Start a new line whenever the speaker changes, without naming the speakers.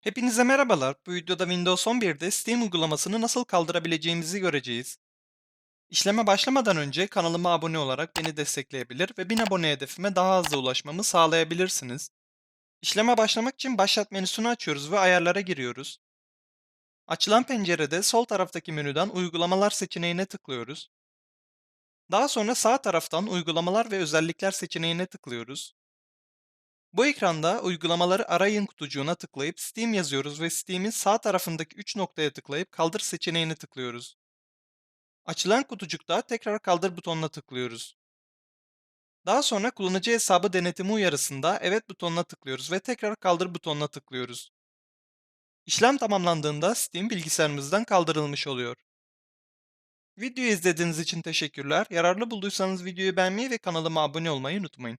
Hepinize merhabalar. Bu videoda Windows 11'de Steam uygulamasını nasıl kaldırabileceğimizi göreceğiz. İşleme başlamadan önce kanalıma abone olarak beni destekleyebilir ve 1000 abone hedefime daha hızlı ulaşmamı sağlayabilirsiniz. İşleme başlamak için Başlat menüsünü açıyoruz ve ayarlara giriyoruz. Açılan pencerede sol taraftaki menüden Uygulamalar seçeneğine tıklıyoruz. Daha sonra sağ taraftan Uygulamalar ve Özellikler seçeneğine tıklıyoruz. Bu ekranda uygulamaları arayın kutucuğuna tıklayıp Steam yazıyoruz ve Steam'in sağ tarafındaki 3 noktaya tıklayıp kaldır seçeneğine tıklıyoruz. Açılan kutucukta tekrar kaldır butonuna tıklıyoruz. Daha sonra kullanıcı hesabı denetimi uyarısında evet butonuna tıklıyoruz ve tekrar kaldır butonuna tıklıyoruz. İşlem tamamlandığında Steam bilgisayarımızdan kaldırılmış oluyor. Videoyu izlediğiniz için teşekkürler. Yararlı bulduysanız videoyu beğenmeyi ve kanalıma abone olmayı unutmayın.